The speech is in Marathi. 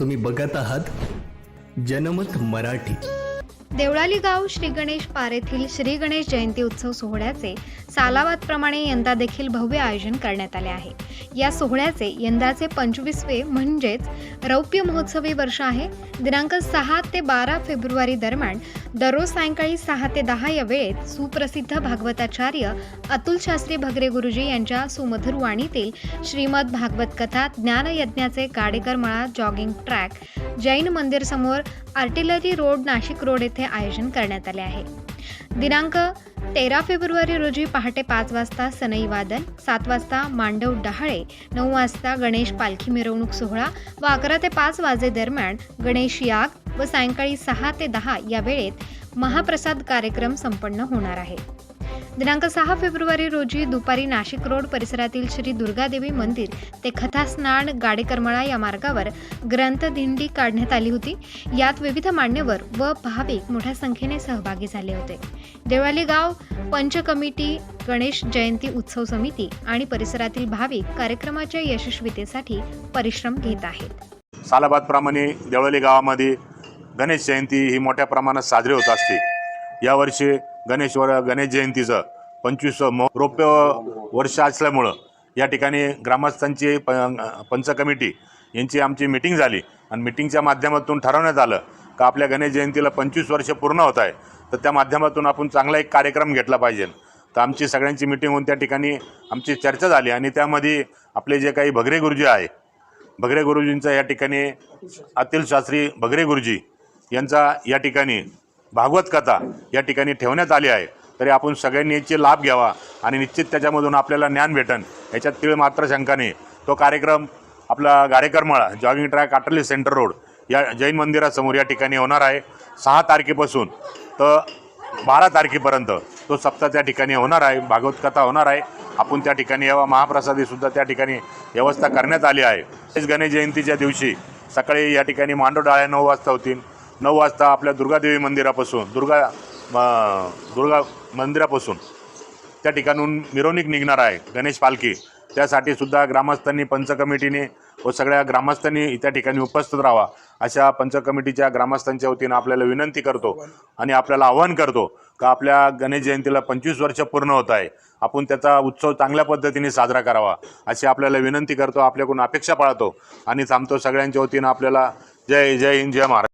तुम्ही बघत आहात जनमत मराठी. देवळाली गाव श्री गणेश पारेथील श्री गणेश जयंती उत्सव सोहळ्याचे सालावादप्रमाणे यंदा देखील भव्य आयोजन करण्यात आले आहे. या सोहळ्याचे यंदाचे पंचवीसवे म्हणजेच रौप्य महोत्सवी वर्ष आहे. दिनांक सहा ते बारा फेब्रुवारी दरम्यान दररोज सायंकाळी सहा ते दहा या वेळेत सुप्रसिद्ध भागवताचार्य अतुल शास्त्री भगरे गुरुजी यांच्या सुमधुर वाणीतील श्रीमद भागवत कथा ज्ञानयज्ञाचे गाडेकर मळा जॉगिंग ट्रॅक जैन मंदिर समोर आर्टिलरी रोड नाशिक रोड येथे आयोजन करण्यात आले आहे. दिनांक तेरा फेब्रुवारी रोजी पहाटे पाच वाजता सनई वादन सात वाजता मांडव डहाळे नऊ वाजता गणेश पालखी मिरवणूक सोहळा व अकरा ते पाच वाजेदरम्यान गणेश याग व सायंकाळी सहा ते दहा या वेळेत महाप्रसाद कार्यक्रम संपन्न होणार आहे. दिनांक सहा फेब्रुवारी रोजी दुपारी नाशिक रोड परिसरातील श्री दुर्गादेवी मंदिर ते खथास्नान गाडेकरमळा या मार्गावर ग्रंथदिंडी काढण्यात आली होती. यात विविध मान्यवर व भाविक मोठ्या संख्येने सहभागी झाले होते. देवाली गाव पंच कमिटी गणेश जयंती उत्सव समिती आणि परिसरातील भाविक कार्यक्रमाच्या यशस्वीतेसाठी परिश्रम घेत आहेत. सालाबादप्रमाणे देवळाली गावामध्ये गणेश जयंती ही मोठ्या प्रमाणात साजरी होत असते. यावर्षी गणेशवर गणेश जयंतीचं पंचवीस रौप्य वर्ष असल्यामुळं या ठिकाणी ग्रामस्थांची प पंच कमिटी यांची आमची मिटिंग झाली. आणि मिटिंगच्या माध्यमातून ठरवण्यात आलं का आपल्या गणेश जयंतीला पंचवीस वर्ष पूर्ण होत आहे. तर त्या माध्यमातून आपण चांगला एक कार्यक्रम घेतला पाहिजे. तर आमची सगळ्यांची मिटिंग होऊन त्या ठिकाणी आमची चर्चा झाली. आणि त्यामध्ये आपले जे काही भगरे गुरुजी आहे भगरे गुरुजींचा या ठिकाणी अतिल शास्त्री भगरे गुरुजी यांचा या ठिकाणी भागवत कथा या ठिकाणी ठेवण्यात आली आहे. तरी आपण सगळ्यांनी याचे लाभ घ्यावा आणि निश्चित त्याच्यामधून आपल्याला ज्ञान भेटन. याच्यात तीळ मात्र शंका नाही तो कार्यक्रम आपला गाडेकरमळा जॉगिंग ट्रॅक आटली सेंटर रोड या जैन मंदिरासमोर या ठिकाणी होणार आहे. सहा तारखेपासून तर बारा तारखेपर्यंत तो सप्ताह त्या ठिकाणी होणार आहे. भागवत कथा होणार आहे. आपण त्या ठिकाणी यावा. महाप्रसादीसुद्धा त्या ठिकाणी व्यवस्था करण्यात आली आहे. गणेश जयंतीच्या दिवशी सकाळी या ठिकाणी मांडव डाळ्या नऊ वाजता होतील. नऊ वाजता आपल्या दुर्गादेवी मंदिरापासून दुर्गा दुर्गा मंदिरापासून त्या ठिकाणून मिरवणूक निघणार आहे गणेश पालखी. त्यासाठी सुद्धा ग्रामस्थांनी पंच कमिटीने व सगळ्या ग्रामस्थांनी त्या ठिकाणी उपस्थित राहावा. अशा पंच कमिटीच्या ग्रामस्थांच्या वतीनं आपल्याला विनंती करतो आणि आपल्याला आवाहन करतो का आपल्या गणेश जयंतीला पंचवीस वर्ष पूर्ण होत आहे. आपण त्याचा उत्सव चांगल्या पद्धतीने साजरा करावा. अशी आपल्याला विनंती करतो आपल्याकडून अपेक्षा पाळतो आणि थांबतो. सगळ्यांच्या वतीनं आपल्याला जय जय हिंद जय महाराज